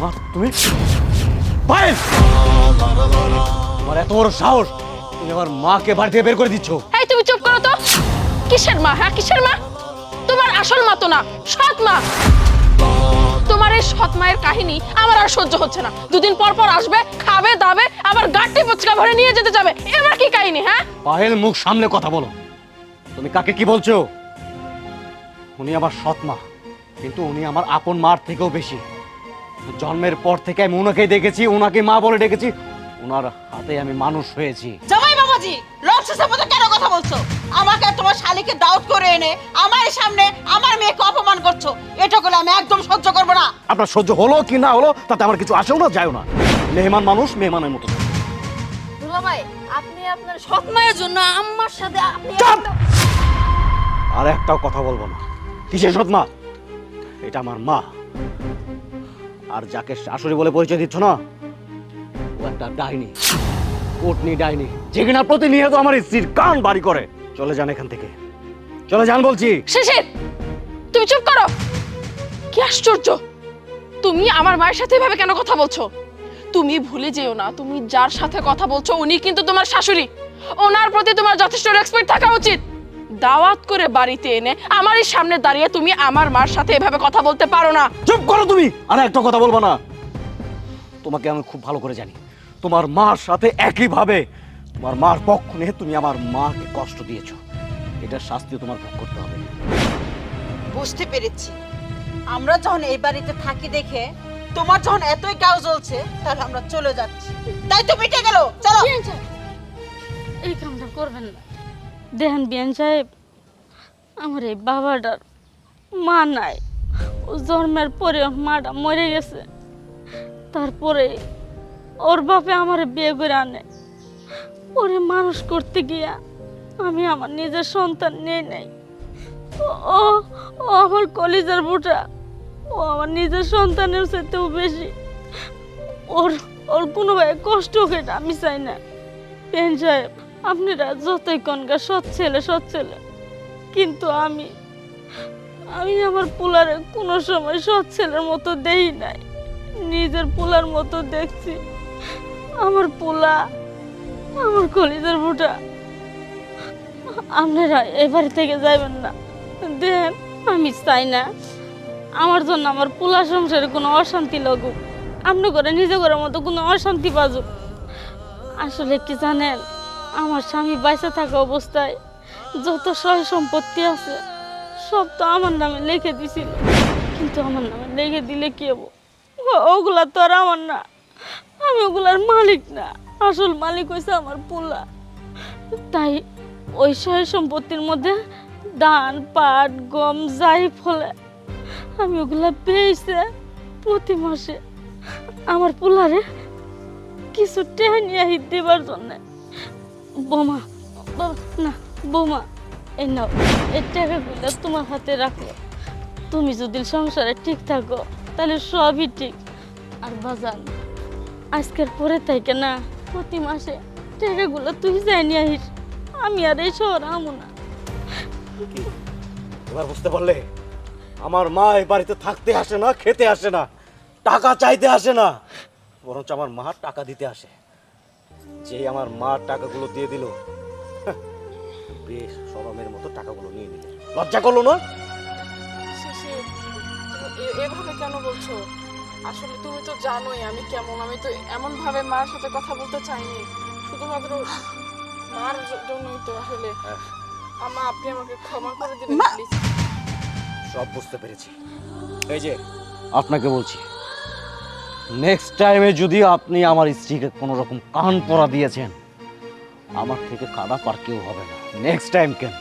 মা তুমি? পায়েল আমার এত বড় সাহস তুমি আমার মাকে বাড়ি থেকে বের করে দিচ্ছ। এই তুমি চুপ করো তো। কিসের মা হ্যাঁ? কিসের মা? তোমার আসল মা তো না সৎ মা। তোমার এই সৎ মায়ের কাহিনী আমার আর সহ্য হচ্ছে না। দুদিন পর পর আসবে খাবে দাবে আবার গাঁটটি পুচকা ভরে নিয়ে যেতে যাবে। এবার কি কাহিনী হ্যাঁ? পায়েল মুখ সামনে কথা বলো। তুমি কাকে কি বলছো? উনি আমার সৎ মা। কিন্তু উনি আমার আপন মার থেকেও বেশি। জন্মের পর থেকে আমি ওনাকে দেখেছি ওনাকে মা বলে ডেকেছি ওনার হাতে আমি মানুষ হয়েছি। জামাই বাবাজি লজ্জা মতো কেন কথা বলছো? আমাকে আর তোমার শালিকে দাউট করে এনে আমার সামনে আমার মেয়েকে অপমান করছ। এটা করলে আমি একদম সহ্য করব না। আপনার সহ্য হলো কি না হলো তাতে আমার কিছু আসেও না যায়ও না। মেহমান মানুষ মেহমানের মতো। দুলাভাই আপনি আপনার সৎ মায়ের জন্য আম্মার সাথে আপনি আর একটাও কথা বলব না। কিসের সৎ মা? এটা আমার মা। আর যাকে শাশুড়ি বলে পরিচয় দিচ্ছ না, ও একটা ডাইনি, কোটনি ডাইনি, যে কিনা প্রতিনিয়ত আমার স্ত্রীর কান বাড়ি করে। চলে যান এখান থেকে। চলে যান বলছি। শিশির তুমি চুপ করো। কি আশ্চর্য। তুমি আমার মায়ের সাথে এভাবে কেন কথা বলছো? তুমি ভুলে যেও না, তুমি যার সাথে কথা বলছো, উনি কিন্তু তোমার শাশুড়ি। ওনার প্রতি তোমার যথেষ্ট রেসপেক্ট থাকা উচিত। দাওয়াত করে বাড়িতে এনে আমারই সামনে দাঁড়িয়ে তুমি আমার মার সাথে এভাবে কথা বলতে পারো না। চুপ করো তুমি! আর একটা কথা বলব না। তোমাকে আমি খুব ভালো করে জানি। তোমার মার সাথে একইভাবে তোমার মার পক্ষ নিয়ে তুমি আমার মাকে কষ্ট দিয়েছ। এটার শাস্তি তোমার ভোগ করতে হবে। বুঝতে পেরেছি। আমরা যখন এই বাড়িতে থাকি দেখে তোমার যখন এতই গাও জ্বলছে তাহলে আমরা চলে যাচ্ছি। তাই তো মিটে গেল। চলো। এই কামটা করবেন না। দেখেন বিয়ান সাহেব, আমার এই বাবাটার মা নাই। ও জন্মের পরে মাটা মরে গেছে। তারপরে ওর বাপে আমার বিয়ে করে আনে। ওরে মানুষ করতে গিয়া আমি আমার নিজের সন্তান নিয়ে নেই। ও- ও আমার কলিজার বুটা। ও আমার নিজের সন্তানের সাথেও বেশি। ওর ওর কোনো ভাই কষ্ট হোক এটা আমি চাই না। পেন সাহেব আপনারা যতই কনকা সৎ ছেলে সৎ ছেলে। কিন্তু আমি আমি আমার পোলারে কোনো সময় সৎ ছেলের মতো দেই নাই। নিজের পোলার মতো দেখছি। আমার পোলা, আমার কলিজার বুটা। আপনারা এ বাড়ি থেকে যাবেন না। দেন, আমি চাই না। আমার জন্য আমার পোলা সংসারে কোনো অশান্তি লাগুক। আপনি করে নিজে করার মতো কোনো অশান্তি বাজুক। আসলে কি জানেন? আমার স্বামী বাইসে থাকা অবস্থায় যত সয় সম্পত্তি আছে, সব তো আমার নামে লিখে দিছিল। কিন্তু আমার নামে লিখে দিলে কি হব? ওগুলা তো আর আমার না। আমি ওগুলার মালিক না। আসল মালিক হয়েছে আমার পোলা। তাই ওই সয় সম্পত্তির মধ্যে ধান পাট, গম যাই ফলে আমি ওগুলা পেয়েছে প্রতি মাসে। আমার পোলারে কিছু টেহা নিয়ে হিট দেবার জন্য। বোমা না, বোমা। এই নাও, এই টাকাগুলো তোমার হাতে রাখো। তুমি যদি সংসারে ঠিক থাকো, তাহলে সবই ঠিক। আর বাজান, আজকের পরে থেকে না, প্রতি মাসে টাকাগুলো তুই যাই নিয়ে আহিস আমি আর এই শহর আমো না। এবার বুঝতে পারলে? আমার মা এই বাড়িতে থাকতে আসে না, খেতে আসে না, টাকা চাইতে আসে না। বরঞ্চ আমার মা টাকা দিতে আসে। যে আমার মা টাকাগুলো দিয়ে দিল। হ্যাঁ, বেশ সরমের মতো টাকাগুলো নিয়ে নিল। লজ্জা করল না? এভাবে কেন বলছো? আসলে তুমি তো জানোই আমি কেমন। আমি তো এমন ভাবে মার সাথে কথা বলতে চাইনি। শুধুমাত্র মার জন্যই তো আসলে। হ্যাঁ। আমা আপনি আমাকে ক্ষমা করে দিবেন সব বুঝতে পেরেছি। এই যে আপনাকে বলছি। নেক্সট টাইমে যদি আপনি আমার স্ত্রীকে কোনো রকম কান পরা দিয়েছেন আমার থেকে খারাপ আর কেউ হবে না। নেক্সট টাইম কেন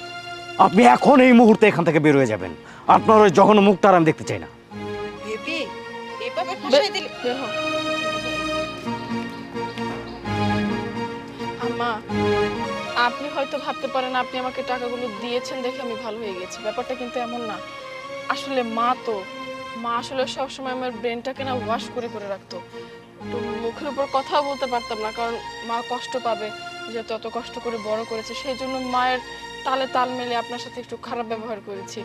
আপনি এখন এই মুহূর্তে এখান থেকে বের হয়ে যাবেন। আপনার ওই যখন মুখটা আর আমি দেখতে চাই না। আম্মা আপনি হয়তো ভাবতে পারেন আপনি আমাকে টাকাগুলো দিয়েছেন দেখে আমি ভালো হয়ে গেছি। ব্যাপারটা কিন্তু এমন না। আসলে মা তো মা আসলে সবসময় আমার ব্রেনটাকে না ওয়াশ করে করে রাখতো। তো মুখের উপর কথাও বলতে পারতাম না, কারণ মা কষ্ট পাবে যে তত কষ্ট করে বড় করেছে সেই জন্য মায়ের তালে তাল মেলে আপনার সাথে একটু খারাপ ব্যবহার করেছি।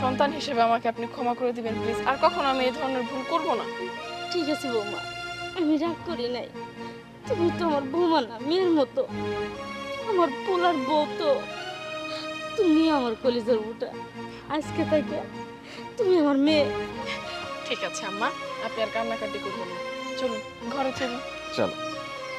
সন্তান হিসেবে আমাকে আপনি ক্ষমা করে দিবেন প্লিজ আর কখনো আমি এই ধরনের ভুল করব না। ঠিক আছে বৌমা, আমি রাগ করি নাই। তুমি তো আমার বৌমা না, মেয়ের মতো। আমার পোলার বউ তো। তুমি আমার কলিজার বুটা আজকে থেকে তুমি আমার মেয়ে। ঠিক আছে আম্মা। আপনি আর কান্নাকাটি করবেন না। চলুন ঘরে চলুন। চলো।